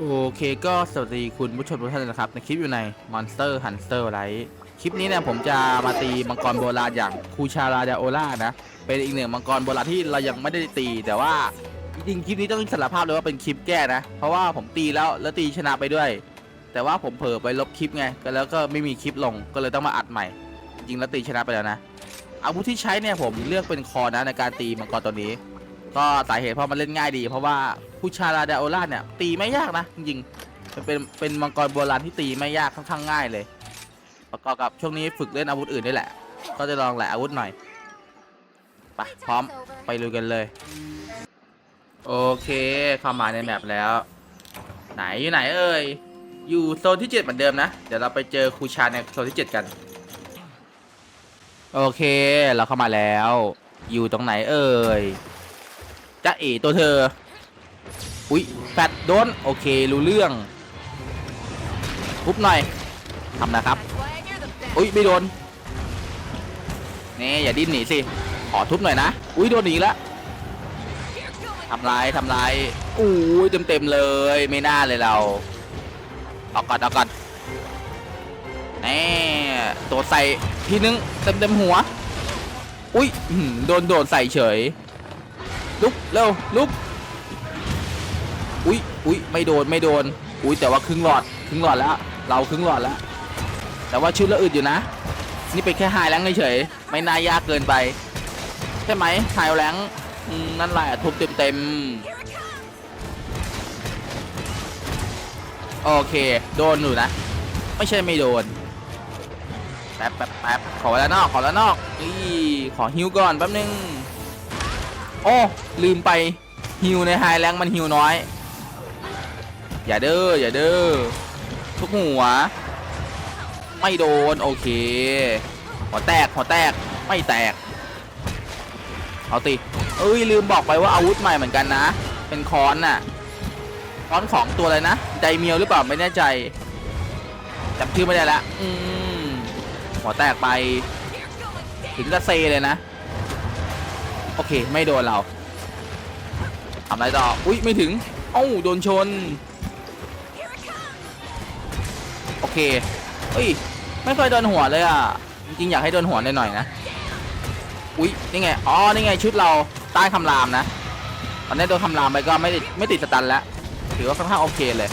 โอเคก็สวัสดีคุณผู้ชมทุกท่านนะครับ ในคลิปอยู่ใน Monster Hunter Rise คลิปนี้เนี่ยผมจะมาตีมังกรโบราณอย่างคูชาราดาโอล่านะ เป็นอีกหนึ่งมังกรโบราณที่เรายังไม่ได้ตีแต่ว่าจริงๆคลิปนี้ต้องสารภาพเลยว่าเป็นคลิปแก้นะ เพราะว่าผมตีแล้วแล้วตีชนะไปด้วย แต่ว่าผมเผลอไปลบคลิปไงก็แล้วก็ไม่มีคลิปลงก็เลยต้องมาอัดใหม่ จริงแล้วตีชนะไปแล้วนะอาวุธที่ใช้เนี่ยผมเลือกเป็นคอนะในการตีมังกรตัวนี้ ก็สาเหตุเพราะมันเล่นง่ายดี เพราะว่าผู้ชาราเดโอล่าเนี่ย ตีไม่ยากนะ จริงๆมันเป็นเป็นมังกรโบราณที่ตีไม่ยากค่อนข้างง่ายเลย ประกอบกับช่วงนี้ฝึกเล่นอาวุธอื่นด้วยแหละ ก็จะลองแหละอาวุธหน่อยไปพร้อมไปลุยกันเลย โอเคเข้ามาในแมปแล้ว ไหนอยู่ไหนเอ่ยอยู่โซนที่ 7 เหมือนเดิมนะ เดี๋ยวเราไปเจอครูชาในโซนที่ 7 กัน โอเค เราเข้ามาแล้ว อยู่ตรงไหนเอ่ย จะเอตัวเธอ อุ๊ยแฟดโดน โอเค รู้เรื่องทุบหน่อยทำนะครับ อุ๊ย ไม่โดนนี่อย่าดิ้นหนีสิ ขอทุบหน่อยนะ อุ๊ย โดนหนีละทำลายทำลายอู้ยเต็มเต็มๆเลย ไม่น่าเลยเราเอาก่อนเอาก่อนนี่ตัวใส่ทีนึงเต็มเต็มๆหัว อุ๊ยโดนโดนใส่เฉย ลุกเร็วลุกอุ๊ยอุ๊ยไม่โดนไม่โดนอุ๊ยแต่ว่าครึ่งหลอดครึ่งหลอดแล้ว เราครึ่งหลอดแล้ว แต่ว่าชุดละอึดอยู่นะ นี่เป็นแค่ไฮแรงเฉยไม่น่ายากเกินไป ใช่ไหมไฮแรงนั่นแหละทุบเต็มเต็มโอเค โดนอยู่นะ ไม่ใช่ไม่โดนแป๊บแป๊บแป๊บขอแล้วนอกขอแล้วนอกอีขอฮิวก่อนแป๊บนึง โอ้ลืมไปฮิวในไฮแรงมันฮิวน้อย อย่าเด้ออย่าเด้อทุกหัว ไม่โดนโอเคหัวแตกหัวแตกไม่แตก เอาติเอ้ยลืมบอกไปว่าอาวุธใหม่เหมือนกันนะ เป็นคอนน่ะคอนของตัวอะไรนะไดเมียวหรือเปล่าไม่แน่ใจจำชื่อไม่ได้ละอืมหัวแตกไป ถึงกระเซเลยนะ โอเค ไม่โดนเราทำไรต่อ อุ้ยไม่ถึงเอ้าโดนชน โอเคเอ้ย ไม่เคยโดนหัวเลยอะ จริงอยากให้โดนหัวหน่อยๆนะ อุ้ยนี่ไง อ๋อ นี่ไงชุดเราใต้คำรามนะ ตอนนี้โดนคำรามไปก็ไม่ติดไม่ติดสตันแล้ว ถือว่าค่อนข้างโอเคเลย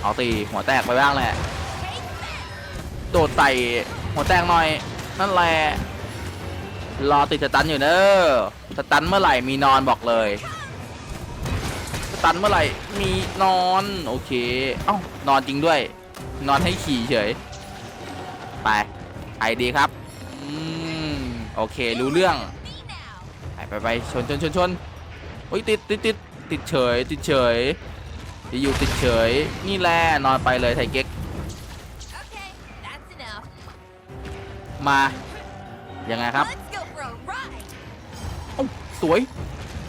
เอาตีหัวแตกไปบ้างแหละ โดดใส่หัวแตกหน่อย นั่นแหละ รอติดสตันอยู่เนอะสตันเมื่อไหร่มีนอนบอกเลยสตันเมื่อไหร่มีนอนโอเค เอ้านอนจริงด้วย นอนให้ขี่เฉย ไปไอดีครับอืมโอเครู้เรื่อง ไปไปไปชนชนชนชนโอ้ยติดติดติดติดเฉย ติดเฉยจะอยู่ติดเฉย นี่แหละนอนไปเลยไทเก๊ก Okay, that's enough. มา ยังไงครับ สวย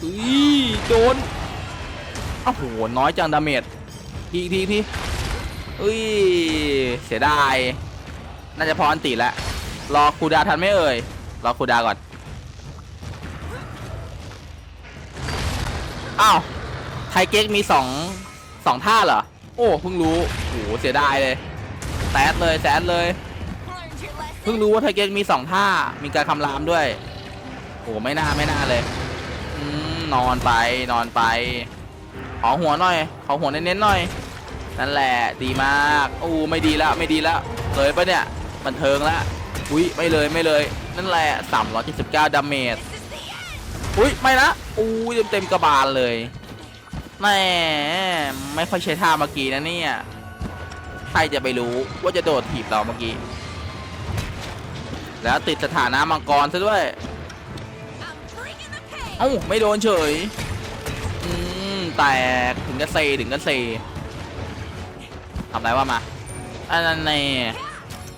อุ้ยโดนโอ้โหน้อยจังดาเมจทีทีทีอุ้ยเสียดาย น่าจะพออันติแล้วรอคูดาทันไหมเอ่ยรอคูดาก่อนอ้าวไทเก๊กมีสองสองท่าเหรอ โอ้เพิ่งรู้โอ้โหเสียดายเลยแซดเลยแซดเลยเพิ่งรู้ว่าไทเก๊กมีสองท่ามีการคำรามด้วย อ้ไม่น่าไม่น่าเลยอนอนไปนอนไป ขอหัวหน่อย ขอหัวเน้นๆหน่อย นั่นแหละดีมากอู้ไม่ดีแล้วไม่ดีแล้วเลยปะเนี่ยบันเทิงล้วอุ้ยไม่เลยไม่เลย นั่นแหละ379ดาเมจ This is the end. อุ้ยไม่นะอู้เต็มเต็มๆกระบาลเลยแหม่ไม่ค่อยใช้ท่าเมื่อกี้นะเนี่ยใครจะไปรู้ว่าจะโดดถีบเราเมื่อกี้ แล้วติดสถานะมังกรซะด้วย เอ้าไม่โดนเฉย อืมแตกถึงกระเซถึงกระเซทำไรว่ามาอันนั้นแน่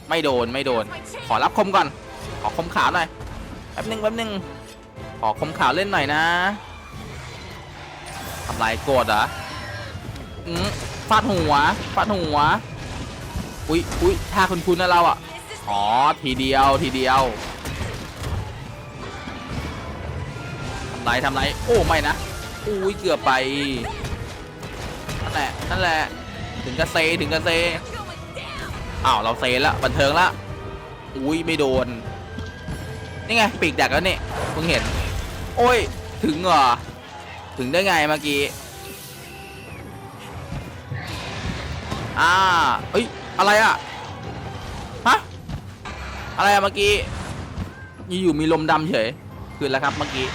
ไม่โดนไม่โดน ขอรับคมก่อน ขอคมขาวหน่อยแป๊บนึงแป๊บนึงขอคมขาวเล่นหน่อยนะทำไรโกรธเหรออืมฟาดหัวฟาดหัวอุ๊ยอุ๊ยท่าคุณคุณนะเราอะ This is อ๋อทีเดียวทีเดียวำไรทำไรโอ้ไม่นะอุ้ยเกือบไปนั่นแหละนั่นแหละถึงกระเซถึงกระเซอ้าวเราเซละบันเทิงละอุ้ยไม่โดนนี่ไงปีกดักแล้วนี่เพิ่งเห็น โอ้ยถึงเหรอถึงได้ไงเมื่อกี้อ่าเอ้ยอะไรอะฮะอะไรอะเมื่อกี้อยู่ๆมีลมดำเฉยคืนแล้วครับเมื่อกี้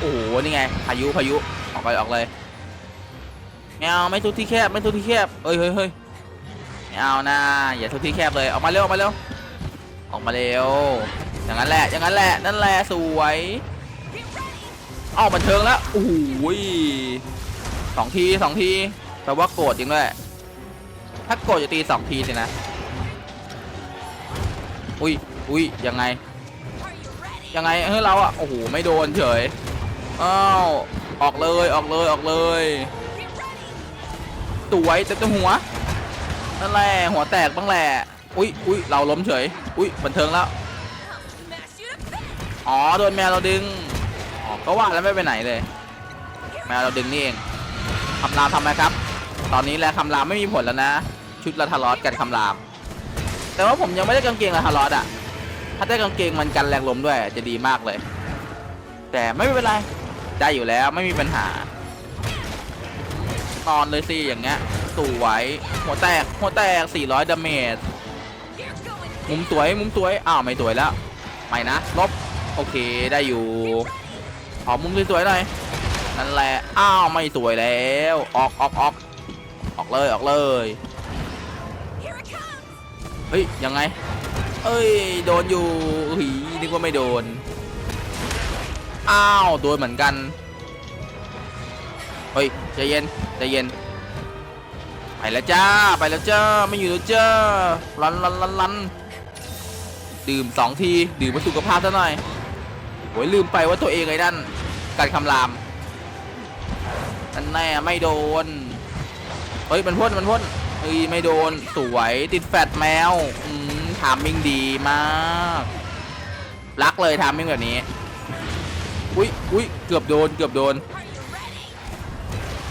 โอ้โหนี่ไงพายุพายุออกไปออกเลยไม่เอาไม่ทุกที่แคบไม่ทุกที่แคบเอ้ยเฮ้ยเฮ้ยไม่เอานะอย่าทุกที่แคบเลยออกมาเร็วออกมาเร็วออกมาเร็วอย่างนั้นแหละอย่างนั้นแหละนั่นแหละสวยเอ้าวบันเทิงแล้วโอ้โหยสองทีสองทีแปลว่าโกรธจริงด้วยถ้าโกรธจะตีสองทีสินะอุ้ยอุ้ยยังไงยังไงเฮ้ยเราอะโอ้โหไม่โดนเฉย อ้าวออกเลยออกเลยออกเลยสวยเต็มตัวหัวนั่นแหละหัวแตกบ้างแหละอุ้ยอุ้ยเราล้มเฉยอุ้ยบันเทิงแล้วอ๋อโดนแมวเราดึงอ๋อก็ว่าแล้วไม่ไปไหนเลย แมวเราดึงนี่เองคำรามทำไมครับ ตอนนี้แหละคำรามไม่มีผลแล้วนะ ชุดละทารอสกันคำราม แต่ว่าผมยังไม่ได้กางเกงละทารอสอะ ถ้าได้กางเกงมันกันแรงลมด้วยจะดีมากเลย แต่ไม่เป็นไร ได้อยู่แล้วไม่มีปัญหา นอนเลยสิอย่างเงี้ยสวยหัวแตกหัวแตก 400ดาเมจมุมสวยมุมสวยอ้าวไม่สวยแล้วไม่นะลบโอเคได้อยู่ขอมุมสวยๆหน่อยนั่นแหละอ้าวไม่สวยแล้วออกออกออกออกเลยออกเลยเฮ้ยยังไงเอ้ยโดนอยู่หีนึกว่าไม่โดน อ้าวโดนเหมือนกัน เฮ้ยใจเย็นใจเย็น ไปแล้วจ้าไปแล้วจ้าไม่อยู่แล้วจ้าลันลันลันลันดื่มสองทีดื่มเพื่อสุขภาพซะหน่อยโอ้ยลืมไปว่าตัวเองไอ้นั่นการคำรามนั่นแน่ไม่โดน เฮ้ยมันพ่นมันพ่นเฮ้ยไม่โดนสวยติดแฟดแมวอืมทามมิ่งดีมากรักเลยทามมิ่งแบบนี้ อุ้ยอุ้ยเกือบโดน เกือบโดน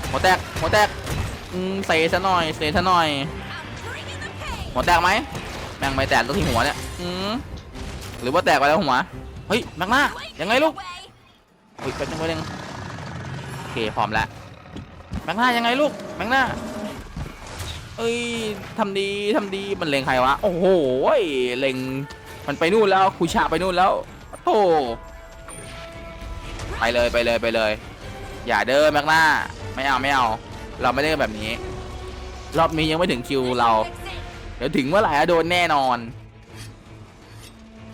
หัวแตกหัวแตกอืมเซซะหน่อยเซซะหน่อยหัวแตกไหมแม่งไม่แตกตัวที่หัวเนี่ยอืมหรือว่าแตกไปแล้วหัวเฮ้ยแม็กมายังไงลูก Away. เฮ้ยแป๊บนึงแป๊บนึงโอเคพร้อมแล้วแม็กหน้ายังไงลูกแม็กหน้าเอ้ยทำดีทำดีมันเล็งใครวะโอ้โหเล็งมันไปนู่นแล้วคุชาไปนู่นแล้วโธ่ ไปเลยไปเลยไปเลย อย่าเด้อแม็กหน้า ไม่เอาไม่เอา เราไม่ได้แบบนี้ รอบนี้ยังไม่ถึงคิวเรา เดี๋ยวถึงเมื่อไหร่อะโดนแน่นอน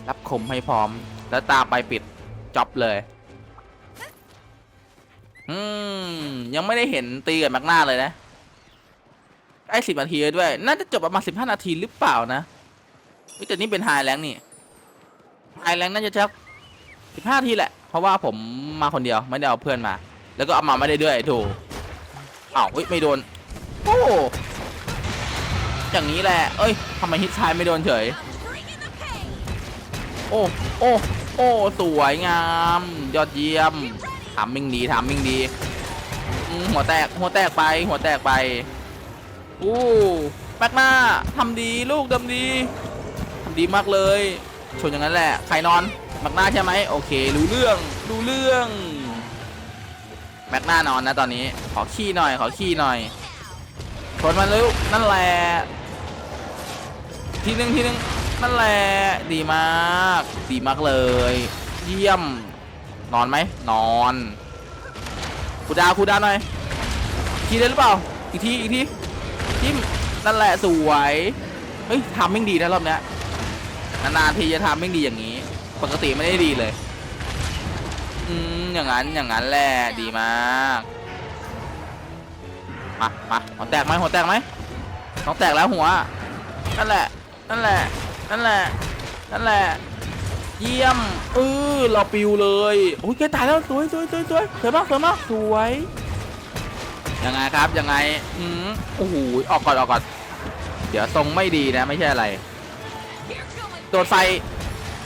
รับคมให้พร้อม แล้วตามไปปิดจ็อบเลย อืม ยังไม่ได้เห็นตีกับแม็กหน้าเลยนะใกล้สิบนาทีแล้วด้วย น่าจะจบประมาณสิบห้านาทีหรือเปล่านะแต่นี่เป็นไฮแลงนี่ไฮแลงน่าจะชักสิบห้าทีแหละ ราะว่าผมมาคนเดียวไม่ได้เอาเพื่อนมา แล้วก็เอามาไม่ได้ด้วยถูกอ้าวเฮ้ยไม่โดนโอ้อย่างนี้แหละเอ้ยทำไมฮิตไทายไม่โดนเฉย โอ้โอ้โอ้สวยงาม ยอดเยี่ยมทำมิ่งดีทำมิ่งดีหัวแตกหัวแตกไป หัวแตกไปอู้แม็กมาทำดีลูกทำดีทำดีมากเลย ชนอย่างนั้นแหละใครนอนแม็กนาใช่ไหมโอเค รู้เรื่องรู้เรื่องแม็กนานอนนะตอนนี้ขอขี้หน่อย ขอขี้หน่อยชนมันเลยลูกนั่นแหละทีหนึ่งทีหนึ่งนั่นแหละดีมากดีมากเลย เยี่ยมนอนไหมนอนคูดาคูดาหน่อยอีกทีได้หรือเปล่าอีกทีอีกทีทิมนั่นแหละสวยเฮ้ยทำไม่งดีนะรอบเนี้ย นานๆทีจะทำไม่ดีอย่างนี้ ปกติไม่ได้ดีเลย อืมอย่างนั้นอย่างนั้นแหละดีมากมามาหัวแตกไหมหัวแตกไหมต้องแตกแล้วหัวนั่นแหละ นั่นแหละ นั่นแหละ นั่นแหละ เยี่ยมเออเราปิวเลยโอ้ยแกตายแล้วสวยสวยสวยสวยสวยมากสวยมากสวยยังไงครับยังไงอืมโอ้โหออกก่อนออกก่อนเดี๋ยวทรงไม่ดีนะไม่ใช่อะไร going ตัวใส่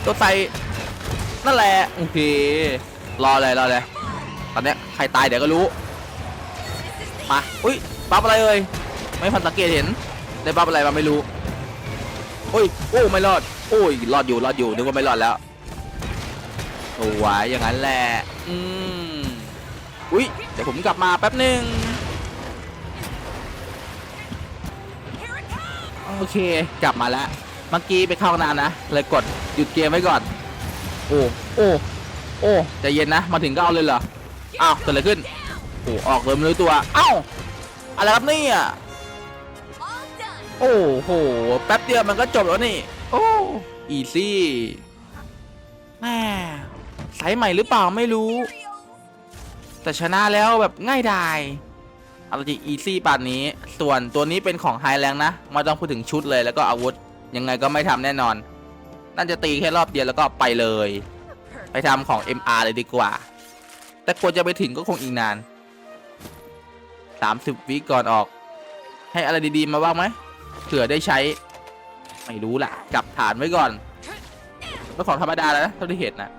ตัวใส่นั่นแหละโอเครอเลยรอเลยตอนเนี้ยใครตายเดี๋ยวก็รู้มาอุ้ยบัฟอะไรเอ่ยไม่พันสังเกตเห็นได้บัฟอะไรมาไม่รู้โอ้ยโอ้ไม่รอดโอ้ยรอดอยู่รอดอยู่นึกว่าไม่รอดแล้วโอ้ไหวอย่างนั้นแหละอืมอุ้ยเดี๋ยวผมกลับมาแป๊บหนึ่งโอเคกลับมาแล้ว เมื่อกี้ไปเข้าห้องน้ำนะเลยกดหยุดเกมไว้ก่อน โอ้โอ้โอ้ใจเย็นนะมาถึงก็เอาเลยเหรออ้าวเกิดอะไรขึ้นโอ้ออกเลยไม่รู้ตัวเอ้าอะไรครับเนี่ย All done. โอ้โหแป๊บเดียวมันก็จบแล้วนี่ โอ้อีซี่แม่สายใหม่หรือเปล่าไม่รู้ Cereals. แต่ชนะแล้วแบบง่ายดายเอาจริงอีซี่ป่านนี้ ส่วนตัวนี้เป็นของไฮแรงนะไม่ต้องพูดถึงชุดเลยแล้วก็อาวุธ ยังไงก็ไม่ทำแน่นอน น่าจะตีแค่รอบเดียวแล้วก็ไปเลย ไปทำของ MR เลยดีกว่า แต่กว่าจะไปถึงก็คงอีกนาน 30 วิก่อนออก ให้อะไรดีๆมาบ้างไหมเผื่อได้ใช้ ไม่รู้ล่ะกลับฐานไว้ก่อนเป็นของธรรมดาแล้วนะเท่าที่เห็นนะ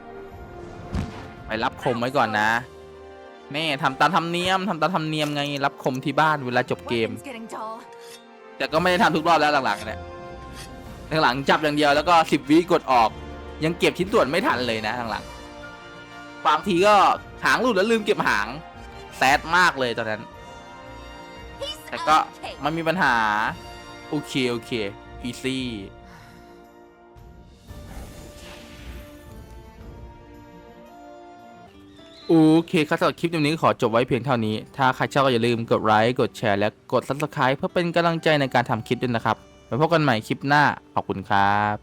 ไปรับคมไว้ก่อนนะ แม่ทำตามธรรมเนียมทำตามธรรมเนียมไงรับคมที่บ้านเวลาจบเกม แต่ก็ไม่ได้ทำทุกรอบแล้วหลังๆเนี่ย หลังๆจับอย่างเดียวแล้วก็สิบวิกดออก ยังเก็บชิ้นส่วนไม่ทันเลยนะหลังๆบางทีก็หางหลุดแล้วลืมเก็บหางแซดมากเลยตอนนั้น แต่ก็มันมีปัญหา โอเค โอเคอีซี่โอเคครับสำหรับคลิปนี้ขอจบไว้เพียงเท่านี้ ถ้าใครชอบก็อย่าลืมกดไลค์ กดแชร์ และกด subscribe เพื่อเป็นกำลังใจในการทำคลิปด้วยนะครับ ไว้พบกันใหม่คลิปหน้า ขอบคุณครับ